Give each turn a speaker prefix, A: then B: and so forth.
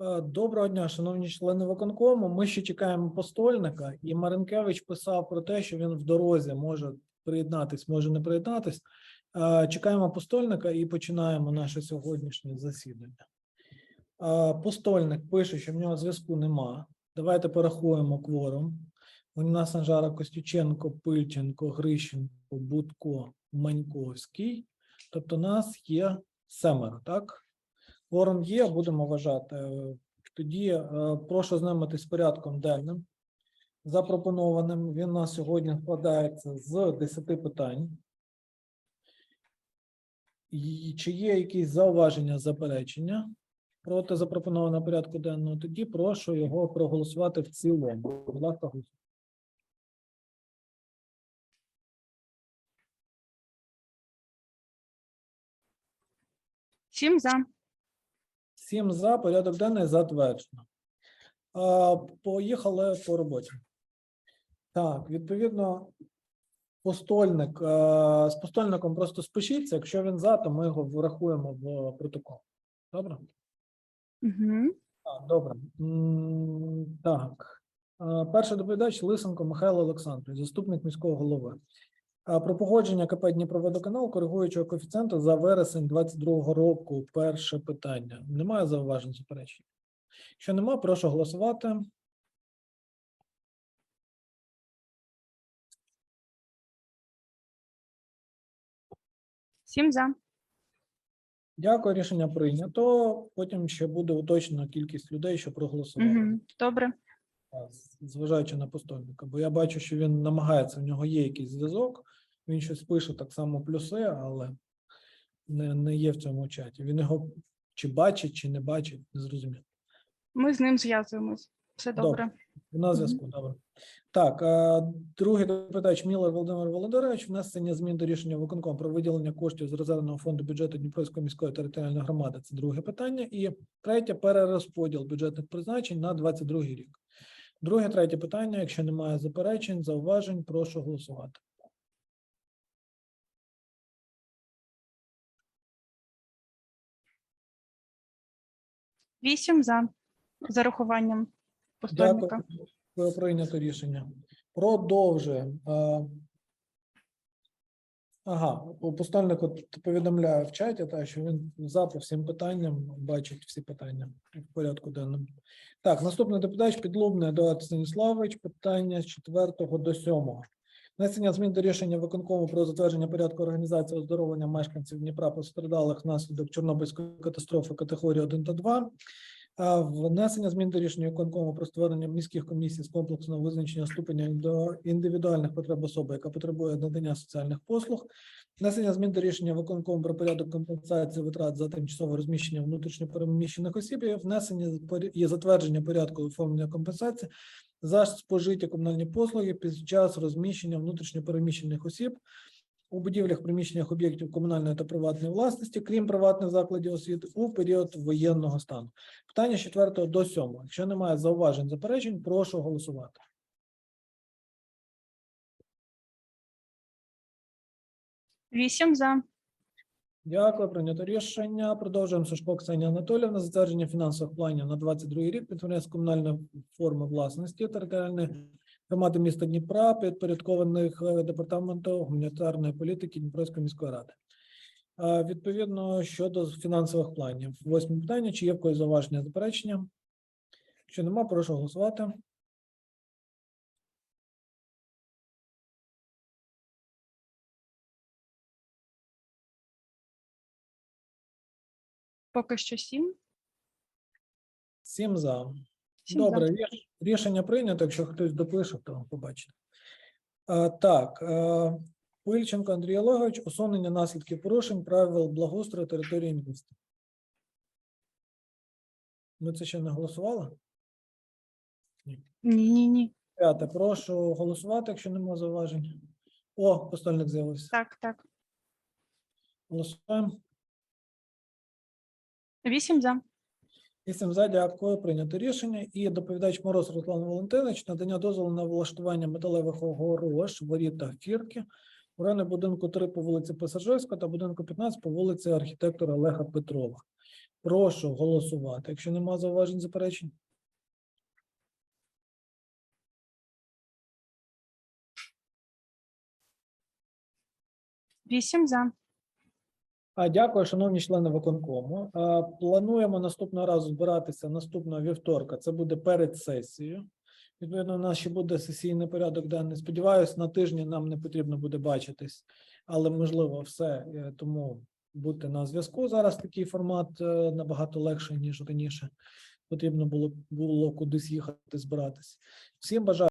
A: Е, Доброго дня, шановні члени виконкому. Ми ще чекаємо постольника, і Маринкевич писав про те, що він в дорозі може приєднатись, може не приєднатись. Е, Чекаємо постольника і починаємо наше сьогоднішнє засідання. Е, Постольник пише, що в нього зв'язку нема. Давайте порахуємо кворум. У нас Санжара Костюченко, Пильченко, Грищенко, Будко, Маньковський. Тобто нас є семеро, так? Кворум є, будемо вважати. Е, Тоді е, прошу знайомитись порядком денним запропонованим. Він у нас сьогодні складається з 10 питань. І Чи є якісь зауваження, заперечення проти запропонованого порядку денного? Тоді прошу його проголосувати в цілому. Будь ласка, голосуйте.
B: Сім за.
A: Сім за, порядок денний затверджено. Поїхали по роботі. Так, відповідно, постольник. е, З постольником просто спишіться. Якщо він за, то ми його врахуємо в протокол. Добре?
B: Угу.
A: Так, добре. Так. Е, Перший доповідач Лисенко Михайло Олександрович, заступник міського голови. Про погодження КП Дніпроводоканал коригуючого коефіцієнту за вересень 22 року. Перше питання. Немає зауважень заперечень? Якщо немає, прошу голосувати.
B: Сім за.
A: Дякую, рішення прийнято. Потім ще буде уточнена кількість людей, що проголосували.
B: Угу. Добре.
A: Зважаючи на постольника, бо я бачу, що він намагається, в нього є якийсь зв'язок, він щось пише так само плюси, але не, не є в цьому чаті. Він його чи бачить, чи не бачить, не зрозуміло.
B: Ми з ним зв'язуємось. Все
A: Добре.
B: добре.
A: На зв'язку, добре. Так, другий доповідач Мілер Володимир Володимирович, внесення змін до рішення виконкому про виділення коштів з резервного фонду бюджету Дніпровської міської територіальної громади. Це друге питання. І третє перерозподіл бюджетних призначень на 22 рік. Друге, третє питання. Якщо немає заперечень, зауважень, прошу голосувати.
B: Вісім за. За рахуванням постольника.
A: Дякую. Прийнято рішення. Продовжуємо. Е, Ага, по постольнику т- повідомляю в чаті, та, що він за по всім питанням бачить всі питання в порядку денному. Так, наступний депутат Підлубний Едуард Станіславович, питання з 4 до 7. Внесення змін до рішення виконкому про затвердження порядку організації оздоровлення мешканців Дніпра постраждалих внаслідок Чорнобильської катастрофи категорії 1 та 2. Внесення змін до рішення виконкому про створення міських комісій з комплексного визначення ступеня до індивідуальних потреб особи, яка потребує надання соціальних послуг. Внесення змін до рішення виконкому про порядок компенсації витрат за тимчасове розміщення внутрішньопереміщених осіб і внесення і затвердження порядку оформлення компенсації за спожиті комунальні послуги під час розміщення внутрішньопереміщених осіб у будівлях, приміщеннях об'єктів комунальної та приватної власності, крім приватних закладів освіти, у період воєнного стану. Питання з 4 до 7. Якщо немає зауважень, заперечень, прошу голосувати.
B: Вісім за.
A: Дякую, прийнято рішення. Продовжуємо Сушко Ксенія Анатоліївна. Затвердження фінансових планів на 22 рік. Підприємство комунальної форми власності територіальної громади міста Дніпра, підпорядкованих е, департаменту гуманітарної політики Дніпровської міської ради. Відповідно, щодо фінансових планів. Восьме питання. Чи є в когось зауваження заперечення? Якщо нема, прошу голосувати.
B: Поки що сім.
A: Сім за. Добре, рішення прийнято. Якщо хтось допише, то побачите. А, так, е, Пильченко Андрій Олегович, усунення наслідків порушень правил благоустрою території міста. Ми це ще не голосували?
B: Ні, ні, ні.
A: П'яте, прошу голосувати, якщо немає зауважень. О, постольник з'явився.
B: Так, так.
A: Голосуємо.
B: Вісім за.
A: Вісім за, дякую, прийнято рішення. І доповідач Мороз Руслан Валентинович, надання дозволу на влаштування металевих огорож, воріт та фірки у районі будинку 3 по вулиці Пасажирська та будинку 15 по вулиці архітектора Олега Петрова. Прошу голосувати. Якщо нема зауважень заперечень.
B: Вісім за.
A: Дякую, шановні члени виконкому. Плануємо наступного разу збиратися наступного вівторка. Це буде перед сесією. Відповідно, у нас ще буде сесійний порядок денний. Сподіваюсь, на тижні нам не потрібно буде бачитись, але можливо все. е, Тому будьте на зв'язку. Зараз такий формат е, набагато легший, ніж раніше. Потрібно було було кудись їхати збиратись. Всім бажаю.